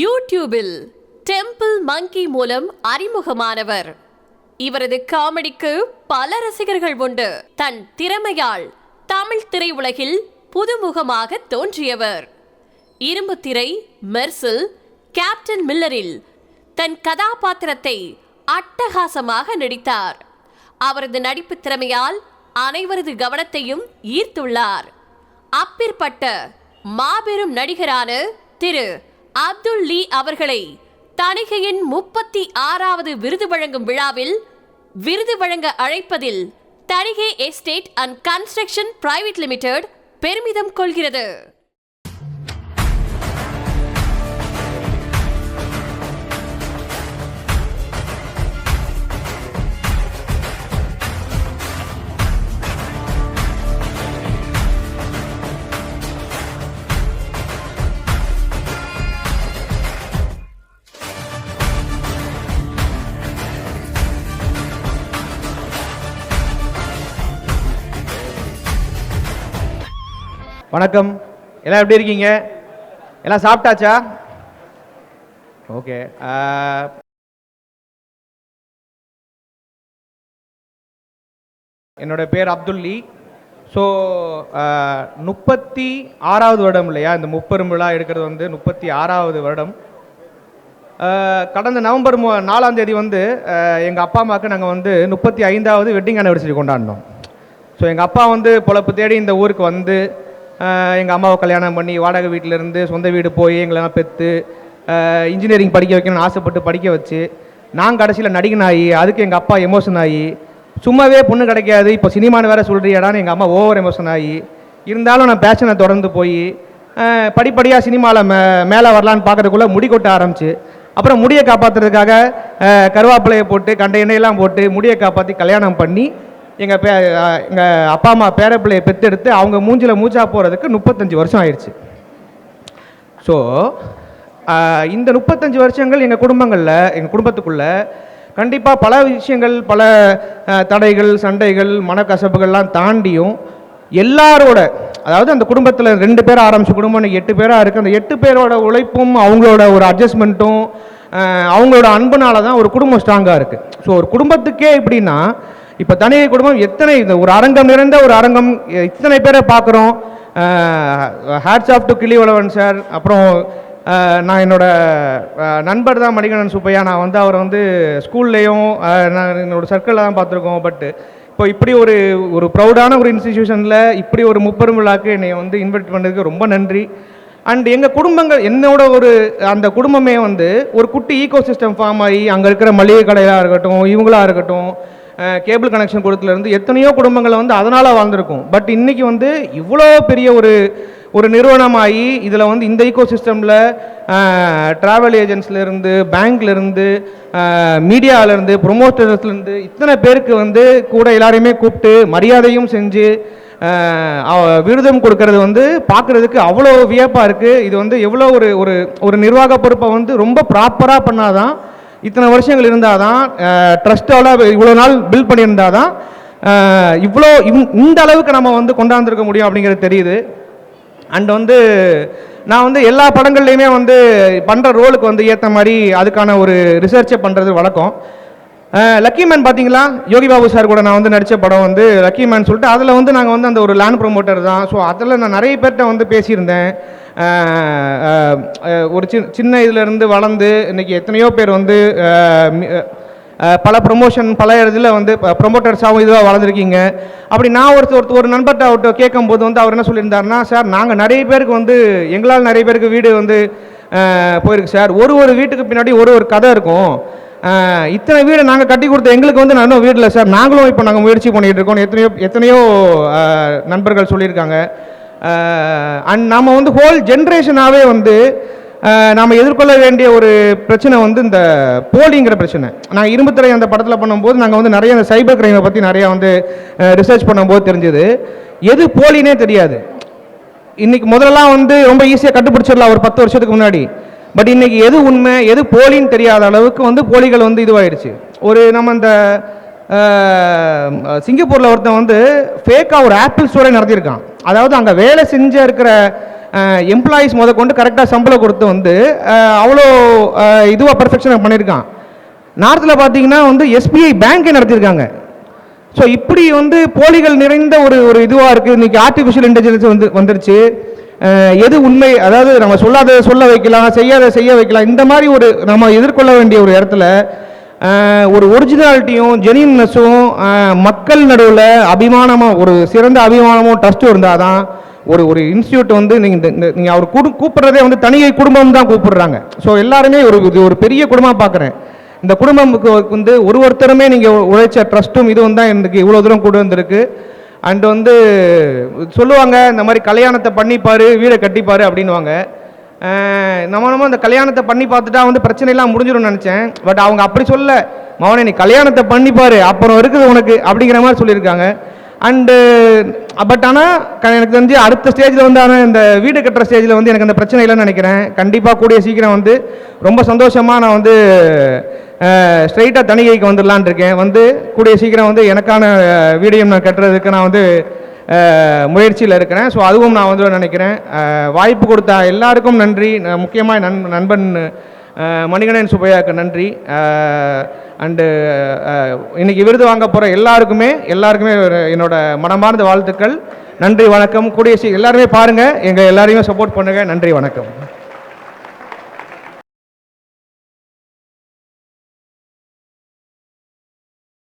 யூடியூபில் டெம்பிள் மங்கி மூலம் அறிமுகமானவர். இவரது காமெடிக்கு பல ரசிகர்கள் உண்டு. தன் திறமையால் தமிழ் திரையுலகில் புதுமுகமாக தோன்றியவர். இரும்பு திரை மெர்சில் கேப்டன் மில்லரில் தன் கதாபாத்திரத்தை அட்டகாசமாக நடித்தார். அவரது நடிப்பு திறமையால் அனைவரது கவனத்தையும் ஈர்த்துள்ளார். அப்பிற்பட்ட மாபெரும் நடிகரான திரு அப்துல் லீ அவர்களை தணிகையின் முப்பத்தி ஆறாவது விருது வழங்கும் விழாவில் விருது வழங்க அழைப்பதில் Thanigai estate and construction private limited பெருமிதம் கொள்கிறது. வணக்கம். எல்லாம் எப்படி இருக்கீங்க? எல்லாம் சாப்பிட்டாச்சா? ஓகே என்னோட பேர் அப்துல்லி ஸோ முப்பத்தி ஆறாவது வருடம் இல்லையா? இந்த முப்பெருமிழா எடுக்கிறது வந்து முப்பத்தி ஆறாவது வருடம். கடந்த நவம்பர் மு நாலாம் தேதி வந்து எங்கள் அப்பா அம்மாவுக்கு நாங்கள் வந்து முப்பத்தி ஐந்தாவது வெட்டிங் அனிவர்சரி கொண்டாடினோம். ஸோ எங்கள் அப்பா வந்து பொழப்பு தேடி இந்த ஊருக்கு வந்து எங்கள் அம்மாவை கல்யாணம் பண்ணி வாடகை வீட்டிலேருந்து சொந்த வீடு போய் எங்களெல்லாம் பெற்று இன்ஜினியரிங் படிக்க வைக்கணும்னு ஆசைப்பட்டு படிக்க வச்சு நான் கடைசியில் நடிகன் ஆகி அதுக்கு எங்கள் அப்பா எமோஷன் ஆகி சும்மாவே பொண்ணு கிடைக்காது இப்போ சினிமான்னு வேறு சொல்கிறியாடான்னு எங்கள் அம்மா ஓவர் எமோஷன் ஆகி இருந்தாலும் நான் பேஷனை தொடர்ந்து போய் படிப்படியாக சினிமாவில் மே மேலே வரலான்னு பார்க்கறதுக்குள்ளே முடி கொட்ட ஆரம்பிச்சு அப்புறம் முடியை காப்பாற்றுறதுக்காக கருவேப்பிலையை போட்டு கண்ட எண்ணெயெல்லாம் போட்டு முடியை காப்பாற்றி கல்யாணம் பண்ணி எங்கள் பே எங்கள் அப்பா அம்மா பேரப்பிள்ளையை பெற்றெடுத்து அவங்க மூஞ்சில் மூச்சா போகிறதுக்கு முப்பத்தஞ்சு வருஷம் ஆயிடுச்சு. ஸோ இந்த முப்பத்தஞ்சு வருஷங்கள் எங்கள் குடும்பங்களில் எங்கள் குடும்பத்துக்குள்ளே கண்டிப்பாக பல விஷயங்கள் பல தடைகள் சண்டைகள் மனக்கசப்புகள்லாம் தாண்டியும் எல்லாரோட அதாவது அந்த குடும்பத்தில் ரெண்டு பேர் ஆரம்பிச்ச குடும்பம் எட்டு பேராக இருக்குது அந்த எட்டு பேரோட உழைப்பும் அவங்களோட ஒரு அட்ஜஸ்ட்மெண்ட்டும் அவங்களோட அன்புனால தான் ஒரு குடும்பம் ஸ்ட்ராங்காக இருக்குது ஸோ ஒரு குடும்பத்துக்கே எப்படின்னா இப்போ தனியை குடும்பம் எத்தனை இந்த ஒரு அரங்கம் நிறைந்த ஒரு அரங்கம் இத்தனை பேரை பார்க்குறோம். Hats off to Kilivalavan sir. அப்புறம் நான் என்னோட நண்பர் தான் மணிகண்டன் சுப்பையா. நான் வந்து அவரை வந்து ஸ்கூல்லையும் நான் என்னோட சர்க்கிளில் தான் பார்த்துருக்கோம். பட் இப்போ இப்படி ஒரு ஒரு ப்ரௌடான ஒரு இன்ஸ்டிடியூஷனில் இப்படி ஒரு முப்பெரும் விழாக்கு என்னை வந்து இன்வைட் பண்ணதுக்கு ரொம்ப நன்றி. அண்ட் எங்கள் குடும்பங்கள் என்னோட ஒரு அந்த குடும்பமே வந்து ஒரு குட்டி ஈகோ சிஸ்டம் ஃபார்ம் ஆகி அங்கே இருக்கிற மளிகை கடையாக இருக்கட்டும் இவங்களாக இருக்கட்டும் கேபிள் கனெக்ஷன் கொடுத்துலேருந்து எத்தனையோ குடும்பங்களை வந்து அதனால் வாழ்ந்திருக்கும். பட் இன்றைக்கி வந்து இவ்வளோ பெரிய ஒரு ஒரு நிறுவனமாகி இதில் வந்து இந்த ஈகோ சிஸ்டமில் ட்ராவல் ஏஜென்ட்ஸ்லேருந்து பேங்க்லேருந்து மீடியாவிலேருந்து ப்ரொமோட்டர்ஸ்லேருந்து இத்தனை பேருக்கு வந்து கூட எல்லாரையுமே கூப்பிட்டு மரியாதையும் செஞ்சு விருதம் கொடுக்கறது வந்து பார்க்குறதுக்கு அவ்வளோ வியப்பாக இருக்குது இது வந்து எவ்வளோ ஒரு ஒரு ஒரு நிர்வாக பொறுப்பை வந்து ரொம்ப ப்ராப்பராக பண்ணாதான் இத்தனை வருஷங்கள் இருந்தால் தான் ட்ரஸ்ட்டோட இவ்வளோ நாள் பில்ட் பண்ணியிருந்தால் தான் இவ்வளோ இந்த- அளவுக்கு நம்ம வந்து கொண்டாந்துருக்க முடியும் அப்படிங்கிறது தெரியுது. அண்ட் வந்து நான் வந்து எல்லா படங்கள்லையுமே வந்து பண்ணுற ரோலுக்கு வந்து ஏற்ற மாதிரி அதுக்கான ஒரு ரிசர்ச்சை பண்ணுறது வழக்கம். லக்கி மேன் பார்த்தீங்களா யோகி பாபு சார் கூட நான் வந்து நடித்த படம் வந்து லக்கி மேன் சொல்லிட்டு அதில் வந்து நாங்கள் வந்து அந்த ஒரு லேண்ட் ப்ரொமோட்டர் தான். ஸோ அதில் நான் நிறைய பேர்கிட்ட வந்து பேசியிருந்தேன். ஒரு சின் சின்ன இதுலேருந்து வளர்ந்து இன்னைக்கு எத்தனையோ பேர் வந்து பல ப்ரொமோஷன் பல இதில் வந்து ப்ரொமோட்டர்ஸாகவும் இதுவாக வளர்ந்துருக்கீங்க. அப்படி நான் ஒருத்தர் ஒருத்தர் ஒரு நண்பர்கிட்ட அவர்கிட்ட கேட்கும்போது வந்து அவர் என்ன சொல்லியிருந்தாருன்னா சார் நாங்கள் நிறைய பேருக்கு வந்து எங்களால் நிறைய பேருக்கு வீடு வந்து போயிருக்கு சார். ஒரு ஒரு வீட்டுக்கு பின்னாடி ஒரு ஒரு கதை இருக்கும். இத்தனை வீடு நாங்கள் கட்டி கொடுத்த எங்களுக்கு வந்து நான் வீடு இல்லை சார். நாங்களும் இப்போ நாங்கள் முயற்சி பண்ணிகிட்டு இருக்கோம் எத்தனையோ எத்தனையோ நண்பர்கள் சொல்லியிருக்காங்க. அண்ட் நாம் வந்து ஹோல் ஜென்ரேஷனாகவே வந்து நாம் எதிர்கொள்ள வேண்டிய ஒரு பிரச்சனை வந்து இந்த போலிங்கிற பிரச்சனை. நான் இரும்புத்துறை அந்த படத்தில் பண்ணும்போது நாங்கள் வந்து நிறைய இந்த சைபர் கிரைமை பற்றி நிறையா வந்து ரிசர்ச் பண்ணும்போது தெரிஞ்சது. எது போலினே தெரியாது. இன்றைக்கி முதல்லலாம் வந்து ரொம்ப ஈஸியாக கண்டுபிடிச்சிடலாம் ஒரு பத்து வருஷத்துக்கு முன்னாடி. பட் இன்றைக்கி எது உண்மை எது போலின்னு தெரியாத அளவுக்கு வந்து போலிகள் வந்து இதுவாயிடுச்சு. ஒரு நம்ம இந்த சிங்கப்பூரில் ஒருத்தன் வந்து ஃபேக்காக ஒரு ஆப்பிள் ஸ்டோரே நடத்தியிருக்கான். அதாவது அங்கே வேலை செஞ்ச இருக்கிற எம்ப்ளாயீஸ் முத கொண்டு கரெக்டாக சம்பளம் கொடுத்து வந்து அவ்வளோ இதுவாக பர்ஃபெக்ஷனாக பண்ணியிருக்கான். நார்த்தில் பார்த்தீங்கன்னா வந்து எஸ்பிஐ பேங்க்கே நடத்தியிருக்காங்க. ஸோ இப்படி வந்து போலிகள் நிறைந்த ஒரு ஒரு இதுவாக இருக்குது இன்றைக்கி ஆர்டிஃபிஷியல் இன்டெலிஜென்ஸ் வந்து வந்துருச்சு. எது உண்மை? அதாவது நம்ம சொல்லாத சொல்ல வைக்கலாம் செய்யாத செய்ய வைக்கலாம். இந்த மாதிரி ஒரு நம்ம எதிர்கொள்ள வேண்டிய ஒரு இடத்துல ஒரு ஒரிஜினாலிட்டியும் ஜெனியூன்னஸும் மக்கள் நடுவில் அபிமானமாக ஒரு சிறந்த அபிமானமும் ட்ரஸ்ட்டும் இருந்தால் தான் ஒரு ஒரு இன்ஸ்டியூட் வந்து நீங்கள் நீங்கள் அவர் கூடு கூப்பிட்றதே வந்து தனியை குடும்பம் தான் கூப்பிடுறாங்க. ஸோ எல்லாருமே ஒரு இது ஒரு பெரிய குடும்பமாக பார்க்குறேன் இந்த குடும்பமுக்கு வந்து ஒரு ஒருத்தருமே நீங்கள் உழைச்ச ட்ரஸ்ட்டும் இதுவும் தான் எனக்கு இவ்வளோ தூரம் கொண்டு வந்திருக்கு. அண்ட் வந்து சொல்லுவாங்க இந்த மாதிரி கல்யாணத்தை பண்ணிப்பார் வீடை கட்டிப்பார் அப்படின்னுவாங்க. நம்ம நம்ம அந்த கல்யாணத்தை பண்ணி பார்த்துட்டா வந்து பிரச்சனையெல்லாம் முடிஞ்சிடும்னு நினச்சேன். பட் அவங்க அப்படி சொல்ல மவனே நீ கல்யாணத்தை பண்ணிப்பார் அப்புறம் இருக்குது உனக்கு அப்படிங்கிற மாதிரி சொல்லியிருக்காங்க. அண்டு பட் ஆனால் எனக்கு தெரிஞ்சு அடுத்த ஸ்டேஜில் வந்து ஆனால் இந்த வீடு கட்டுற ஸ்டேஜில் வந்து எனக்கு அந்த பிரச்சனை இல்லைன்னு நினைக்கிறேன். கண்டிப்பாக கூடிய சீக்கிரம் வந்து ரொம்ப சந்தோஷமாக நான் வந்து ஸ்ட்ரைட்டாக தணிகைக்கு வந்துடலான் இருக்கேன். வந்து கூடிய சீக்கிரம் வந்து எனக்கான வீடியோ நான் கட்டுறதுக்கு நான் வந்து முயற்சியில் இருக்கிறேன். ஸோ அதுவும் நான் வந்து நினைக்கிறேன். வாய்ப்பு கொடுத்த எல்லாருக்கும் நன்றி. முக்கியமாக நண் நண்பன் அஹ், மணிகண்டன் சுப்பையாவுக்கு நன்றி. அண்டு இன்றைக்கி விருது வாங்க போகிற எல்லாருக்குமே எல்லாருக்குமே ஒரு என்னோட மனமார்ந்த வாழ்த்துக்கள். நன்றி வணக்கம். கூடிய எல்லாருமே பாருங்கள் எங்கள் எல்லாரையுமே சப்போர்ட் பண்ணுங்கள் நன்றி வணக்கம்.